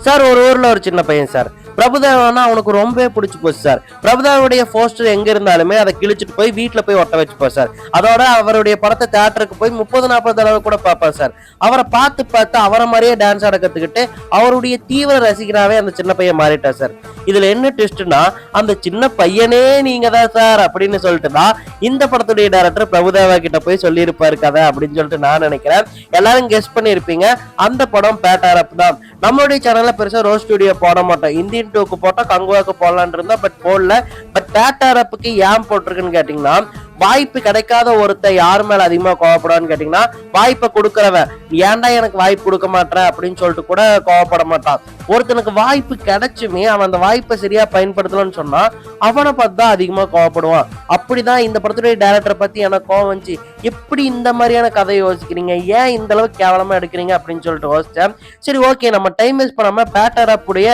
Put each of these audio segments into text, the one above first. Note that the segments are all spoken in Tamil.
சார் ஒரு ஊரில் ஒரு சின்ன பையன் சார். பிரபுதேவனா அவனுக்கு ரொம்பவே பிடிச்சி போச்சு சார் பிரபுதேவனுடைய போஸ்டர் எங்க இருந்தாலுமே அதை கிழிச்சிட்டு போய் வீட்டுல போய் ஒட்ட வச்சுப்போம் சார் அதோட அவருடைய படத்தை தேட்டருக்கு போய் முப்பது நாற்பது தடவை கூட பார்ப்பார் சார் அவரை பார்த்து பார்த்து அவரை மாதிரியே டான்ஸ் ஆட கத்துக்கிட்டு அவருடைய தீவிர ரசிகராகவே அந்த சின்ன பையன் மாறிட்டார் சார் இதுல என்ன ட்விஸ்ட்னா அந்த சின்ன பையனே நீங்க தான் சார் அப்படின்னு சொல்லிட்டு தான் இந்த படத்துடைய டேரக்டர் பிரபுதேவா கிட்ட போய் சொல்லியிருப்பாரு கதை அப்படின்னு சொல்லிட்டு நான் நினைக்கிறேன். எல்லாரும் கெஸ் பண்ணியிருப்பீங்க. அந்த படம் பேட்டாரப் தான். நம்மளுடைய சேனல்ல பெருசா ரோஸ் ஸ்டுடியோ போட மாட்டோம். இந்தியன் டூக்கு போட்டோம் கங்குவாக்கு போடலான் இருந்தா பட் போடல. பட் பேட்டாரப்புக்கு ஏன் போட்டிருக்குன்னு கேட்டீங்கன்னா வாய்ப்பு கிடைக்காத ஒருத்தன் யார் மேல அதிகமா கோவப்படுவான்னு கேட்டீங்கன்னா வாய்ப்பை கொடுக்கறவன். ஏன்டா எனக்கு வாய்ப்பு கொடுக்க மாட்டேன் அப்படின்னு சொல்லிட்டு கூட கோவப்பட மாட்டான். ஒருத்தனுக்கு வாய்ப்பு கிடைச்சுமே அவன் அந்த வாய்ப்பை சரியா பயன்படுத்தலன்னு சொன்னா அவனை பார்த்து தான் அதிகமா கோவப்படுவான். அப்படிதான் இந்த படத்துடைய டேரக்டரை பத்தி எனக்கு கோவம் வந்துச்சு. எப்படி இந்த மாதிரியான கதை யோசிக்கிறீங்க? ஏன் இந்த அளவுக்கு கேவலமா எடுக்கிறீங்க? அப்படின்னு சொல்லிட்டு யோசிச்சேன். சரி ஓகே நம்ம டைம் வேஸ்ட் பண்ணாம பேட்டர் அப்புடைய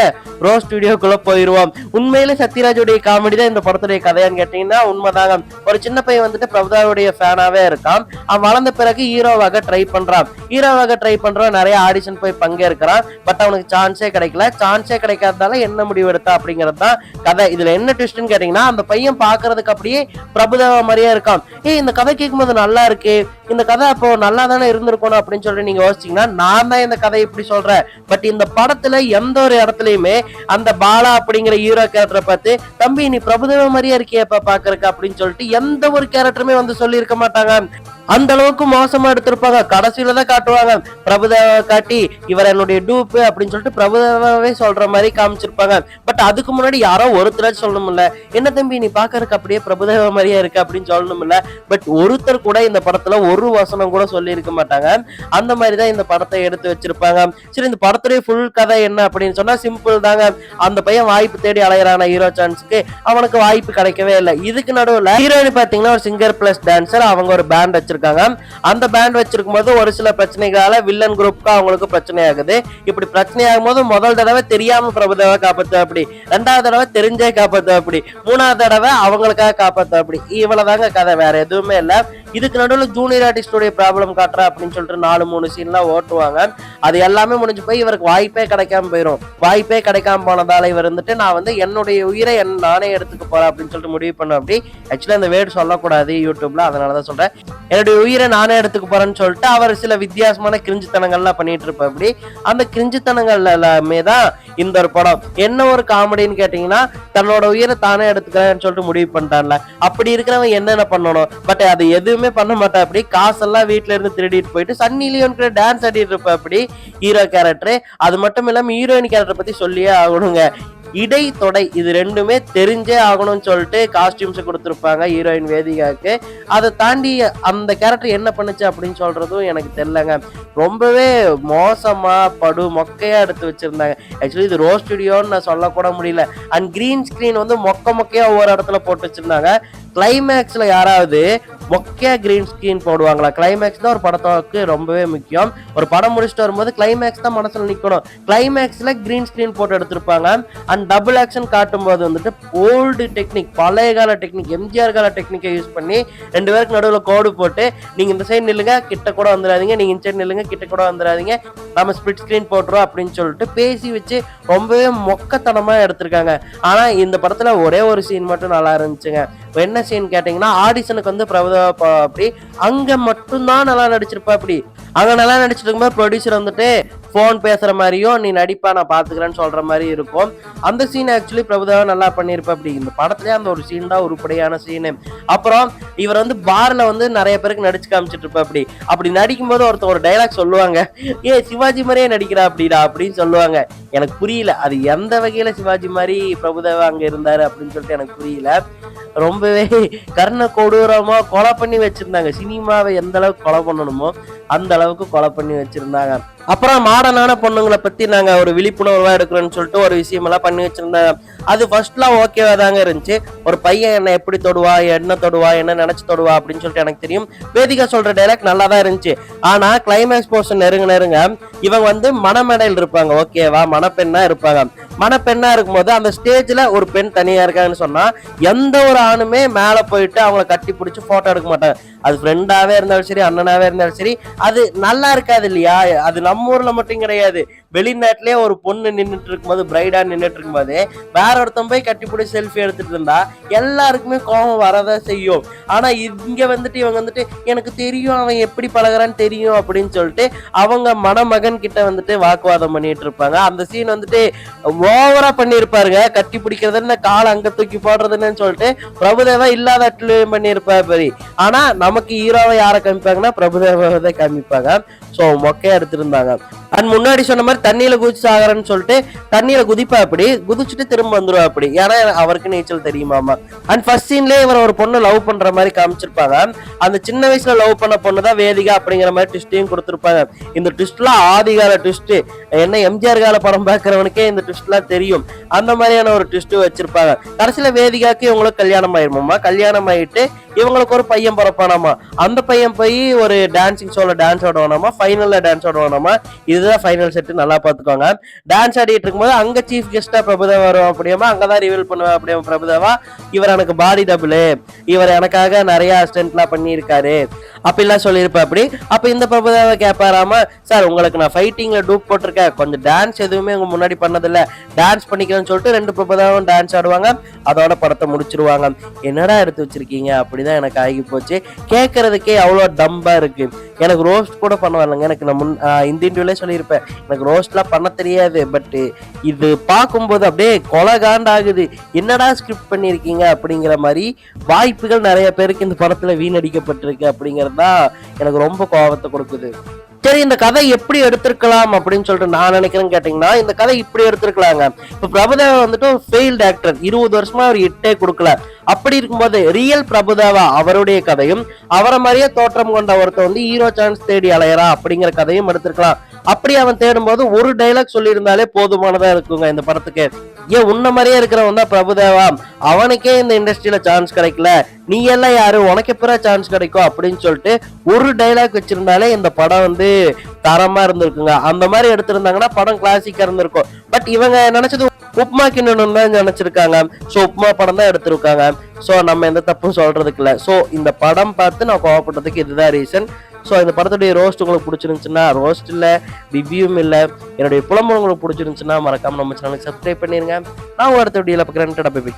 ரோ ஸ்டுடியோக்குள்ள போயிருவோம். உண்மையிலே சத்யராஜுடைய காமெடி தான் இந்த படத்துடைய கதையான்னு கேட்டீங்கன்னா உண்மைதாங்க. ஒரு சின்ன பையன் வந்துட்டு பிரபுதாவுடைய ஃபேனாவே இருக்கான். அவன் வளர்ந்த பிறகு ஹீரோவாக ட்ரை பண்றான். ஹீரோவாக ட்ரை பண்றான் நிறைய ஆடிஷன் போய் பங்கேற்கிறான். பட் அவனுக்கு சான்ஸே கிடைக்கல. சான்ஸே கிடைக்காததால என்ன முடிவு எடுத்தா அப்படிங்கிறது தான் கதை. இதுல என்ன ட்விஸ்ட்னு கேட்டீங்கன்னா அந்த பையன் பாக்குறதுக்கு அப்படியே பிரபுதேவா மாதிரியே இருக்கான். ஏய் இந்த கதை கேட்கும்போது நல்லா இருக்கு. இந்த கதை அப்போ நல்லா தானே இருந்திருக்கணும் அப்படின்னு சொல்லி நீங்க யோசிச்சீங்கன்னா நான் தான் இந்த கதை இப்படி சொல்றேன். பட் இந்த படத்துல எந்த ஒரு இடத்துலயுமே அந்த பாலா அப்படிங்கிற ஹீரோ கேரக்டரை பார்த்து தம்பி நீ பிரபுதேவ மாதிரியே இருக்கியப்ப பாக்குறக்கு அப்படின்னு சொல்லிட்டு எந்த ஒரு கேரக்டருமே வந்து சொல்லி இருக்க மாட்டாங்க. அந்த அளவுக்கு மோசமா எடுத்திருப்பாங்க. கடைசியில தான் காட்டுவாங்க. பிரபுதேவ காட்டி இவர் என்னுடைய டூப்பு அப்படின்னு சொல்லிட்டு பிரபுதேவாவே சொல்ற மாதிரி இருப்பாங்க. பட் அதுக்கு முன்னாடி யாரோ ஒருத்தர் சொல்லணும்ல என்ன தம்பி நீ பாக்குறதுக்கு அப்படியே பிரபுதேவா மாதிரியே இருக்கு? அப்படின்னு சொல்லணும்ல. பட் ஒருத்தர் கூட இந்த படத்துல ஒரு வசனம் கூட சொல்லி இருக்க மாட்டாங்க. அந்த மாதிரி தான் இந்த படத்தை எடுத்து வச்சிருப்பாங்க. சரி இந்த படத்துடைய ஃபுல் கதை என்ன அப்படின்னு சொன்னா சிம்பிள் தாங்க. அந்த பையன் வாய்ப்பு தேடி அலையிறான ஹீரோ சான்ஸ்க்கு அவனுக்கு வாய்ப்பு கிடைக்கவே இல்லை. இதுக்கு நடுவில் ஹீரோயின் பாத்தீங்கன்னா ஒரு சிங்கர் பிளஸ் டான்சர் அவங்க ஒரு பேண்ட் வச்சிருக்காங்க. அந்த பேண்ட் வச்சிருக்கும் போது ஒரு சில பிரச்சனைகளால வில்லன் குரூப்க்கு அவங்களுக்கு பிரச்சனை ஆகுது இப்படி பிரச்சனை ஆகும்போது முதல் தடவை தெரியாம பிரபுதேவா காப்பாத்து அப்படி ரெண்டாவது தடவை தெரிஞ்சே காப்பாத்து அப்படி மூணாவது தடவை அவங்களுக்காக காப்பாத்து அப்படி இவ்வளவுதாங்க கதை. வேற எதுவுமே இல்ல. இதுக்கு நடுவில் ஜூனியர் ஆர்டிஸ்டோடைய ப்ராப்ளம் காட்டுற அப்படின்னு சொல்லிட்டு நாலு மூணு சீன்லாம் ஓட்டுவாங்க. அது எல்லாமே முடிஞ்சு போய் இவருக்கு வாய்ப்பே கிடைக்காம போயிடும் வாய்ப்பே கிடைக்காம போனதால இவர் வந்துட்டு நான் வந்து என்னுடைய உயிரை என் நானே எடுத்துக்க போறேன் அப்படின்னு சொல்லிட்டு முடிவு பண்ண அப்படி. ஆக்சுவலி அந்த வேர்டு சொல்லக்கூடாது யூடியூப்ல. அதனாலதான் சொல்றேன். என்னுடைய உயிரை நானே எடுத்துக்க போறேன்னு சொல்லிட்டு அவர் சில வித்தியாசமான கிரிஞ்சுத்தனங்கள்லாம் பண்ணிட்டு இருப்ப அப்படி. அந்த கிரிஞ்சுத்தனங்கள் எல்லாமே தான் இந்த ஒரு படம். என்ன ஒரு காமெடின்னு கேட்டீங்கன்னா தன்னோட உயிரை தானே எடுத்துக்கிறேன்னு சொல்லிட்டு முடிவு பண்ணிட்டான்ல. அப்படி இருக்கிறவன் என்னென்ன பண்ணணும்? பட் அது எதுவுமே பண்ண மாட்டான். அப்படி காசெல்லாம் வீட்டுல இருந்து திருடிட்டு போயிட்டு சன்னி லியோன்கிட்ட கூட டான்ஸ் ஆடிட்டு இருப்ப அப்படி ஹீரோ கேரக்டர் அது மட்டும் இல்லாம ஹீரோயின் கேரக்டர் பத்தி சொல்லியே ஆகணுங்க. இடை தொடை இது ரெண்டுமே தெரிஞ்சே ஆகணும்னு சொல்லிட்டு காஸ்டியூம்ஸ் கொடுத்துருப்பாங்க ஹீரோயின் வேதிகாவுக்கு அதை தாண்டி அந்த கேரக்டர் என்ன பண்ணுச்சு அப்படின்னு சொல்றதும் எனக்கு தெரியலங்க. ரொம்பவே மோசமா படு மொக்கையா எடுத்து வச்சிருந்தாங்க. ஆக்சுவலி இது ரோஸ் ஸ்டுடியோன்னு நான் சொல்லக்கூட முடியல. அண்ட் கிரீன் ஸ்கிரீன் வந்து மொக்க மொக்கையா ஒவ்வொரு இடத்துல போட்டு வச்சிருந்தாங்க. கிளைமேக்ஸ்ல யாராவது ஒக்கே கிரீன் ஸ்கிரீன் போடுவாங்களா? கிளைமேக்ஸ் தான் ஒரு படத்துக்கு ரொம்பவே முக்கியம். ஒரு படம் முடிச்சுட்டு வரும்போது கிளைமேக்ஸ் தான் மனசில் நிற்கணும் கிளைமேக்ஸில் கிரீன் ஸ்கிரீன் போட்டு எடுத்திருப்பாங்க. அண்ட் டபுள் ஆக்ஷன் காட்டும்போது வந்துட்டு ஓல்டு டெக்னிக் பழைய கால டெக்னிக் எம்ஜிஆர் கால டெக்னிக்கை யூஸ் பண்ணி ரெண்டு பேருக்கு நடுவில் கோடு போட்டு நீங்கள் இந்த சைடு நில்லுங்க கிட்ட கூட வந்துடாதீங்க. நீங்கள் இந்த சைடு நில்லுங்க கிட்ட கூட வந்துடாதீங்க. நம்ம ஸ்பிட் ஸ்கிரீன் போட்டுரும் அப்படின்னு சொல்லிட்டு பேசி வச்சு ரொம்பவே மொக்கத்தனமாக எடுத்திருக்காங்க. ஆனால் இந்த படத்தில் ஒரே ஒரு சீன் மட்டும் நல்லா இருந்துச்சுங்க. இப்போ என்ன சீன் கேட்டீங்கன்னா ஆடிஷனுக்கு வந்து பிரபுதேவா அப்படி அங்க மட்டும்தான் நல்லா நடிச்சிருப்பா அப்படி. அங்க நல்லா நடிச்சிட்டு இருக்கும்போது ப்ரொடியூசர் வந்துட்டு ஃபோன் பேசுற மாதிரியும் நீ நடிப்பா நான் பாத்துக்கிறேன்னு சொல்ற மாதிரி இருக்கும். அந்த சீன் ஆக்சுவலி பிரபுதேவா நல்லா பண்ணியிருப்பா அப்படி. இந்த படத்துலயே அந்த ஒரு சீன் தான் உருப்படியான சீனு அப்புறம் இவர் வந்து பார்ல வந்து நிறைய பேருக்கு நடிச்சு காமிச்சிட்டு இருப்பா அப்படி. அப்படி நடிக்கும்போது ஒருத்தர் ஒரு டைலாக் சொல்லுவாங்க ஏ சிவாஜி மாதிரியே நடிக்கிறா அப்படிடா அப்படின்னு சொல்லுவாங்க. எனக்கு புரியல அது எந்த வகையில சிவாஜி மாதிரி பிரபுதேவா அங்க இருந்தாரு அப்படின்னு சொல்லிட்டு எனக்கு புரியல. ரொம்பவே கர்ண கொடூரமா கொலை பண்ணி வச்சிருந்தாங்க. சினிமாவை எந்த அளவுக்கு கொலை பண்ணணுமோ அந்த அளவுக்கு கொலை பண்ணி வச்சிருந்தாங்க. அப்புறம் மாடர்னான பொண்ணுங்களை பத்தி நாங்க ஒரு விழிப்புணர்வா எடுக்கிறோம்னு சொல்லிட்டு ஒரு விஷயமெல்லாம் பண்ணி வச்சிருந்தாங்க அது ஃபர்ஸ்ட்லாம் ஓகேவா தாங்க இருந்துச்சு. ஒரு பையன் என்ன எப்படி தொடுவா என்ன தொடுவா என்ன நினைச்சு தொடுவா அப்படின்னு சொல்லிட்டு எனக்கு தெரியும். வேதிகா சொல்ற டைலாக் நல்லா தான் இருந்துச்சு. ஆனா கிளைமேக்ஸ் போர்ஷன் நெருங்க நெருங்க இவங்க வந்து மணமேடையில் இருப்பாங்க. ஓகேவா மணப்பெண்ணாக இருப்பாங்க. மணப்பெண்ணா இருக்கும்போது அந்த ஸ்டேஜ்ல ஒரு பெண் தனியா இருக்காங்கன்னு சொன்னா எந்த ஒரு ஆணுமே மேல போயிட்டு அவங்கள கட்டி பிடிச்சி போட்டோ எடுக்க மாட்டாங்க. அது ஃப்ரெண்டாவே இருந்தாலும் சரி அண்ணனாவே இருந்தாலும் சரி அது நல்லா இருக்காது இல்லையா? அது நம்ம நம்ம ஊர்ல மட்டும் கிடையாது. வெளிநாட்டிலேயே ஒரு பொண்ணு நின்னுட்டு இருக்கும்போது பிரைடா நின்றுட்டு இருக்கும்போது வேற ஒருத்தன் போய் கட்டிப்பிடி செல்ஃபி எடுத்துட்டு இருந்தா எல்லாருக்குமே கோபம் வரதான் செய்யும். ஆனா இங்க வந்துட்டு இவங்க வந்துட்டு எனக்கு தெரியும் அவன் எப்படி பழகுறான்னு தெரியும் அப்படின்னு சொல்லிட்டு அவங்க மணமகன் கிட்ட வந்துட்டு வாக்குவாதம் பண்ணிட்டு இருப்பாங்க. அந்த சீன் வந்துட்டு ஓவரா பண்ணியிருப்பாருங்க கட்டி பிடிக்கிறதுன்னு கால் அங்க தூக்கி போடுறதுன்னு சொல்லிட்டு பிரபுதேவா இல்லாத இடத்துலயும் பண்ணியிருப்பாரு பெரிய ஆனா நமக்கு ஹீரோவை யாரை காமிப்பாங்கன்னா பிரபுதேவாவை தான் காமிப்பாங்க. ஸோ மொக்கையா எடுத்திருந்தாங்க. খারাপ அண்ட் முன்னாடி சொன்ன மாதிரி தண்ணியில குதிச்சு சாகரன்னு சொல்லிட்டு தண்ணியில குதிப்பா அப்படி குதிச்சுட்டு திரும்ப வந்துருவா அப்படி. ஏன்னா அவருக்கு நீச்சல் தெரியுமாமா? அண்ட் ஃபர்ஸ்ட் சீன்லயே இவர் ஒரு பொண்ணு லவ் பண்ற மாதிரி காமிச்சிருப்பாங்க. அந்த சின்ன வயசுல லவ் பண்ண பொண்ணு தான் வேதிகா அப்படிங்கிற மாதிரி ட்விஸ்டையும் கொடுத்துருப்பாங்க. இந்த ட்விஸ்ட்லாம் ஆதிகால ட்விஸ்ட் என்ன எம்ஜிஆர் கால படம் பார்க்கறவனுக்கே இந்த ட்விஸ்ட்லாம் தெரியும். அந்த மாதிரியான ஒரு ட்விஸ்ட் வச்சிருப்பாங்க. கடைசியில வேதிகாக்கு இவங்களுக்கு கல்யாணம் ஆயிருமாமா? கல்யாணம் ஆயிட்டு இவங்களுக்கு ஒரு பையன் பிறப்பானாமா? அந்த பையன் போய் ஒரு டான்சிங் ஷோல டான்ஸ் ஆடுவானாமா? ஃபைனல்ல டான்ஸ் ஆடுவானாமா? இதுதான் ஃபைனல் செட் நல்லா பாத்துக்கோங்க டான்ஸ் ஆடிட்டு இருக்கும்போது அங்க சீஃப் கெஸ்டா பிரபுதேவா வரும் அப்படியேமா அங்கதான் ரிவீல் பண்ணுவேன் அப்படியே பிரபுதேவா. இவர் எனக்கு பாடி டபுள் இவர் எனக்காக நிறைய அசிஸ்டன்ட்லாம் பண்ணியிருக்காரு. அப்படிலாம் சொல்லியிருப்பேன். அப்படி. அப்போ இந்த பிரபுதேவா கேட்பாராம சார் உங்களுக்கு நான் ஃபைட்டிங்கில் டூப் போட்டிருக்கேன். கொஞ்சம் டான்ஸ் எதுவுமே உங்கள் முன்னாடி பண்ணதில்ல. டான்ஸ் பண்ணிக்கிறேன்னு சொல்லிட்டு ரெண்டு பிரபுதேவும் டான்ஸ் ஆடுவாங்க. அதோட படத்தை முடிச்சிருவாங்க. என்னடா எடுத்து வச்சிருக்கீங்க? அப்படிதான் எனக்கு ஆகி போச்சு கேட்கறதுக்கே அவ்வளோ டம்பாக இருக்கு. எனக்கு ரோஸ்ட் கூட பண்ண வரலங்க எனக்கு நான் முன் இந்த இன்டர்வியூலே சொல்லியிருப்பேன். எனக்கு ரோஸ்ட்லாம் பண்ண தெரியாது. பட்டு இது பார்க்கும்போது அப்படியே கொலகாண்ட் ஆகுது என்னடா ஸ்கிரிப்ட் பண்ணியிருக்கீங்க? அப்படிங்கிற மாதிரி வாய்ப்புகள் நிறைய பேருக்கு இந்த படத்தில் வீணடிக்கப்பட்டிருக்கு அப்படிங்கிறது தான் எனக்கு ரொம்ப கோபத்தை கொடுக்குது. சரி இந்த கதை எப்படி எடுத்திருக்கலாம் அப்படின்னு சொல்லிட்டு நான் நினைக்கிறேன்னு கேட்டீங்கன்னா இந்த கதை இப்படி எடுத்திருக்கலாங்க. இப்ப பிரபுதேவா வந்துட்டு ஃபெயில்டு ஆக்டர் இருபது வருஷமா அவர் இட்டே கொடுக்கல. அப்படி இருக்கும்போது ரியல் பிரபுதேவா அவருடைய கதையும் அவரை மாதிரியே தோற்றம் கொண்ட ஒருத்தர் வந்து ஹீரோ சான்ஸ் தேடி அலையரா அப்படிங்கிற கதையும் எடுத்திருக்கலாம். அப்படி அவன் தேடும்போது ஒரு டைலாக் சொல்லியிருந்தாலே போதுமானதா இருக்குங்க இந்த படத்துக்கு. ஏன் உன்ன மாதிரியே இருக்கிறவன் தான் பிரபுதேவா அவனுக்கே இந்த இண்டஸ்ட்ரியில சான்ஸ் கிடைக்கல. நீ எல்லாம் யாரு? உனக்கு எப்பரா சான்ஸ் கிடைக்கும்? அப்படின்னு சொல்லிட்டு ஒரு டைலாக் வச்சிருந்தாலே இந்த படம் வந்து தரமா இருந்திருக்குங்க. அந்த மாதிரி எடுத்திருந்தாங்கன்னா படம் கிளாசிக்கா இருந்திருக்கும். பட் இவங்க நினைச்சது உப்மா கிண்ணணும் தான் நினைச்சிருக்காங்க. ஸோ உப்மா படம் தான் எடுத்திருக்காங்க. ஸோ நம்ம எந்த தப்பும் சொல்றதுக்கு இல்லை. ஸோ இந்த படம் பார்த்து நான் கோவப்படுறதுக்கு இதுதான் ரீசன் ஸோ இந்த படத்துடைய ரோஸ்ட் உங்களுக்கு பிடிச்சிருந்துச்சுன்னா ரோஸ்ட் இல்லை ரிவ்யூவும் இல்லை என்னுடைய புலம்பு உங்களுக்கு பிடிச்சிருந்துச்சுன்னா மறக்காமல் நம்ம சேனலுக்கு சப்ஸ்கிரைப் பண்ணிடுங்க நான் அடுத்த வீடியோவில் பார்க்குறேன்.